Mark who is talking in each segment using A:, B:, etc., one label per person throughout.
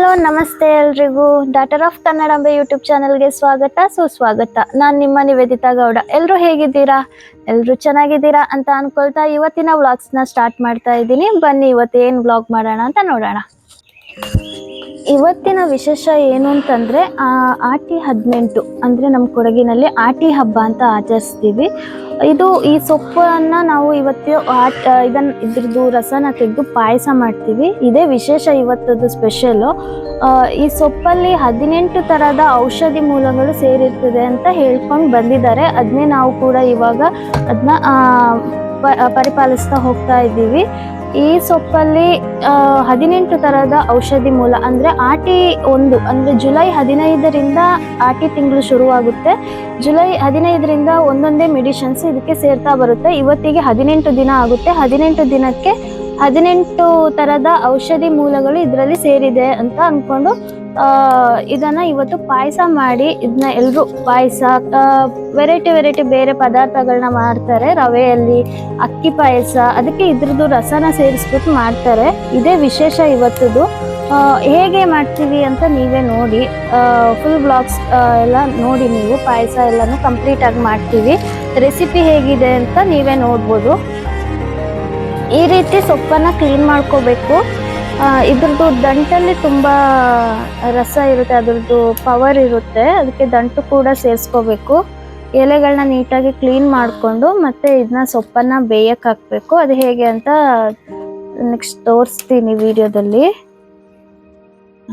A: Hello, ನಮಸ್ತೆ ಎಲ್ರಿಗೂ. Daughter of Kannadambe YouTube ಚಾನಲ್ಗೆ ಸ್ವಾಗತ, ಸುಸ್ವಾಗತ. ನಾನು ನಿಮ್ಮ ನಿವೇದಿತಾ ಗೌಡ. ಎಲ್ಲರೂ ಹೇಗಿದ್ದೀರಾ? ಎಲ್ಲರೂ ಚೆನ್ನಾಗಿದ್ದೀರಾ ಅಂತ ಅನ್ಕೊಳ್ತಾ ಇವತ್ತಿನ ವ್ಲಾಗ್ಸ್ನ ಸ್ಟಾರ್ಟ್ ಮಾಡ್ತಾ ಇದ್ದೀನಿ. ಬನ್ನಿ ಇವತ್ತು ಏನು ವ್ಲಾಗ್ ಮಾಡೋಣ ಅಂತ ನೋಡೋಣ. ಇವತ್ತಿನ ವಿಶೇಷ ಏನು ಅಂತಂದರೆ ಆಟಿ ಹದಿನೆಂಟು, ಅಂದರೆ ನಮ್ಮ ಕೊಡಗಿನಲ್ಲಿ ಆಟಿ ಹಬ್ಬ ಅಂತ ಆಚರಿಸ್ತೀವಿ. ಇದು ಈ ಸೊಪ್ಪನ್ನು ನಾವು ಇವತ್ತು ಆಟ ಇದನ್ನು ಇದ್ರದ್ದು ರಸನ ತೆಗೆದು ಪಾಯಸ ಮಾಡ್ತೀವಿ. ಇದೇ ವಿಶೇಷ ಇವತ್ತದ್ದು ಸ್ಪೆಷಲು. ಈ ಸೊಪ್ಪಲ್ಲಿ ಹದಿನೆಂಟು ಥರದ ಔಷಧಿ ಮೂಲಗಳು ಸೇರಿರ್ತದೆ ಅಂತ ಹೇಳ್ಕೊಂಡು ಬಂದಿದ್ದಾರೆ. ಅದನ್ನೇ ನಾವು ಕೂಡ ಇವಾಗ ಅದನ್ನ ಪರಿಪಾಲಿಸ್ತಾ ಹೋಗ್ತಾ ಇದ್ದೀವಿ. ಈ ಸೊಪ್ಪಲ್ಲಿ ಹದಿನೆಂಟು ತರಹದ ಔಷಧಿ ಮೂಲ, ಅಂದರೆ ಆಟಿ ಒಂದು, ಅಂದರೆ ಜುಲೈ ಹದಿನೈದರಿಂದ ಆಟಿ ತಿಂಗಳು ಶುರುವಾಗುತ್ತೆ. ಜುಲೈ ಹದಿನೈದರಿಂದ ಒಂದೊಂದೇ ಮೆಡಿಷನ್ಸ್ ಇದಕ್ಕೆ ಸೇರ್ತಾ ಬರುತ್ತೆ. ಇವತ್ತಿಗೆ ಹದಿನೆಂಟು ದಿನ ಆಗುತ್ತೆ. ಹದಿನೆಂಟು ದಿನಕ್ಕೆ ಹದಿನೆಂಟು ಥರದ ಔಷಧಿ ಮೂಲಗಳು ಇದರಲ್ಲಿ ಸೇರಿದೆ ಅಂತ ಅಂದ್ಕೊಂಡು ಇದನ್ನು ಇವತ್ತು ಪಾಯಸ ಮಾಡಿ ಇದನ್ನ ಎಲ್ಲರೂ ಪಾಯಸ ವೆರೈಟಿ ವೆರೈಟಿ ಬೇರೆ ಪದಾರ್ಥಗಳನ್ನ ಮಾಡ್ತಾರೆ. ರವೆಯಲ್ಲಿ ಅಕ್ಕಿ ಪಾಯಸ, ಅದಕ್ಕೆ ಇದ್ರದ್ದು ರಸನ ಸೇರಿಸ್ಬಿಟ್ಟು ಮಾಡ್ತಾರೆ. ಇದೇ ವಿಶೇಷ ಇವತ್ತದು. ಹೇಗೆ ಮಾಡ್ತೀವಿ ಅಂತ ನೀವೇ ನೋಡಿ. ಫುಲ್ ಬ್ಲಾಗ್ಸ್ ಎಲ್ಲ ನೋಡಿ ನೀವು. ಪಾಯಸ ಎಲ್ಲನೂ ಕಂಪ್ಲೀಟ್ ಆಗಿ ಮಾಡ್ತೀವಿ. ರೆಸಿಪಿ ಹೇಗಿದೆ ಅಂತ ನೀವೇ ನೋಡ್ಬೋದು. ಈ ರೀತಿ ಸೊಪ್ಪನ್ನು ಕ್ಲೀನ್ ಮಾಡ್ಕೋಬೇಕು. ಇದ್ರದ್ದು ದಂಟಲ್ಲಿ ತುಂಬ ರಸ ಇರುತ್ತೆ, ಅದ್ರದ್ದು ಪವರ್ ಇರುತ್ತೆ, ಅದಕ್ಕೆ ದಂಟು ಕೂಡ ಸೇರಿಸ್ಕೋಬೇಕು. ಎಲೆಗಳನ್ನ ನೀಟಾಗಿ ಕ್ಲೀನ್ ಮಾಡಿಕೊಂಡು ಮತ್ತೆ ಇದನ್ನ ಸೊಪ್ಪನ್ನು ಬೇಯಕ್ಕೆ ಹಾಕಬೇಕು. ಅದು ಹೇಗೆ ಅಂತ ನೆಕ್ಸ್ಟ್ ತೋರಿಸ್ತೀನಿ ವಿಡಿಯೋದಲ್ಲಿ.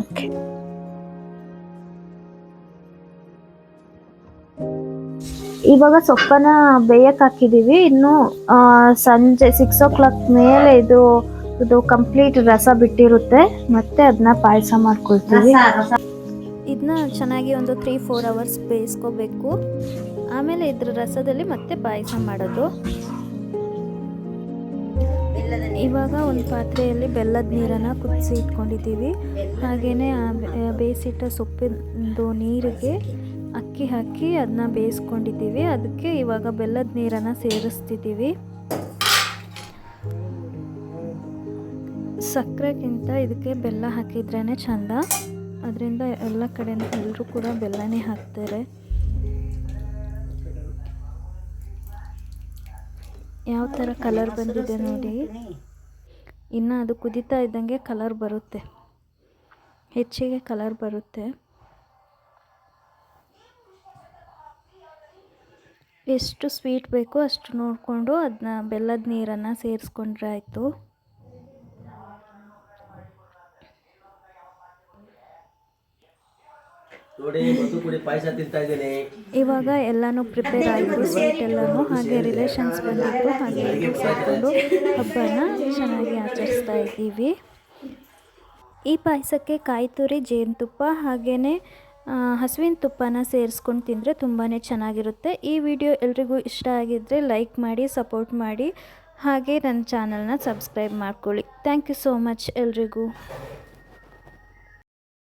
A: ಓಕೆ ಇವಾಗ ಸೊಪ್ಪನ್ನ ಬೇಯಕ್ಕೆ ಹಾಕಿದ್ದೀವಿ ಇನ್ನು ಸಂಜೆ ಸಿಕ್ಸ್ ಓ ಕ್ಲಾಕ್ ಮೇಲೆ ಇದು ಇದು ಕಂಪ್ಲೀಟ್ ರಸ ಬಿಟ್ಟಿರುತ್ತೆ. ಮತ್ತೆ ಅದನ್ನ ಪಾಯಸ ಮಾಡ್ಕೊಳ್ತೀವಿ. ಇದನ್ನ ಚೆನ್ನಾಗಿ ಒಂದು ತ್ರೀ ಫೋರ್ ಅವರ್ಸ್ ಬೇಯಿಸ್ಕೋಬೇಕು. ಆಮೇಲೆ ಇದ್ರ ರಸದಲ್ಲಿ ಮತ್ತೆ ಪಾಯಸ ಮಾಡೋದು. ಇವಾಗ ಒಂದು ಪಾತ್ರೆಯಲ್ಲಿ ಬೆಲ್ಲದ ನೀರನ್ನು ಕುದಿಸಿ ಇಟ್ಕೊಂಡಿದ್ದೀವಿ. ಹಾಗೆಯೇ ಬೇಯಿಸಿಟ್ಟ ಸೊಪ್ಪಿಂದು ನೀರಿಗೆ ಅಕ್ಕಿ ಹಾಕಿ ಅದನ್ನ ಬೇಯಿಸ್ಕೊಂಡಿದ್ದೀವಿ. ಅದಕ್ಕೆ ಇವಾಗ ಬೆಲ್ಲದ ನೀರನ್ನು ಸೇರಿಸ್ತಿದ್ದೀವಿ. ಸಕ್ಕರೆಗಿಂತ ಇದಕ್ಕೆ ಬೆಲ್ಲ ಹಾಕಿದ್ರೇ ಚಂದ. ಅದರಿಂದ ಎಲ್ಲ ಕಡೆ ಎಲ್ಲರೂ ಕೂಡ ಬೆಲ್ಲನೇ ಹಾಕ್ತಾರೆ. ಯಾವ ಥರ ಕಲರ್ ಬಂದಿದೆ ನೋಡಿ. ಇನ್ನು ಅದು ಕುದೀತಾ ಇದ್ದಂಗೆ ಕಲರ್ ಬರುತ್ತೆ. ಹೆಚ್ಚಿಗೆ ಕಲರ್ ಬರುತ್ತೆ. ಎಷ್ಟು ಸ್ವೀಟ್ ಬೇಕೋ ಅಷ್ಟು ನೋಡಿಕೊಂಡು ಅದನ್ನ ಬೆಲ್ಲದ ನೀರನ್ನು ಸೇರಿಸ್ಕೊಂಡ್ರೆ ಆಯಿತು.
B: ನೋಡಿ ಮದ್ದು ಕುಡಿ ಪಾಯಸ ತಿಂತಾ ಇದ್ದೀನಿ.
A: ಇವಾಗ ಎಲ್ಲಾನು ಪ್ರಿಪೇರ್ ಆಯಿತು ಸ್ವೀಟ್ ಎಲ್ಲಾನು ಹಾಗೆ ರಿಲೇಷನ್ಸ್ ಬಂದಿತ್ತು ಹಾಗೆ ಸೇರಿಕೊಂಡು ಹಬ್ಬನ ಚೆನ್ನಾಗಿ ಆಚರಿಸ್ತಾ ಇದ್ದೀವಿ. ಈ ಪಾಯಸಕ್ಕೆ ಕಾಯಿ ತುರಿ ಜೇನುತುಪ್ಪ ಹಾಗೆಯೇ ಹಸುವಿನ ತುಪ್ಪನ ಸೇರಿಸ್ಕೊಂಡು ತಿಂದರೆ ತುಂಬಾ ಚೆನ್ನಾಗಿರುತ್ತೆ. ಈ ವಿಡಿಯೋ ಎಲ್ರಿಗೂ ಇಷ್ಟ ಆಗಿದ್ದರೆ ಲೈಕ್ ಮಾಡಿ ಸಪೋರ್ಟ್ ಮಾಡಿ ಹಾಗೆ ನನ್ನ ಚಾನಲ್ನ ಸಬ್ಸ್ಕ್ರೈಬ್ ಮಾಡ್ಕೊಳ್ಳಿ. ಥ್ಯಾಂಕ್ ಯು ಸೋ ಮಚ್ ಎಲ್ರಿಗೂ.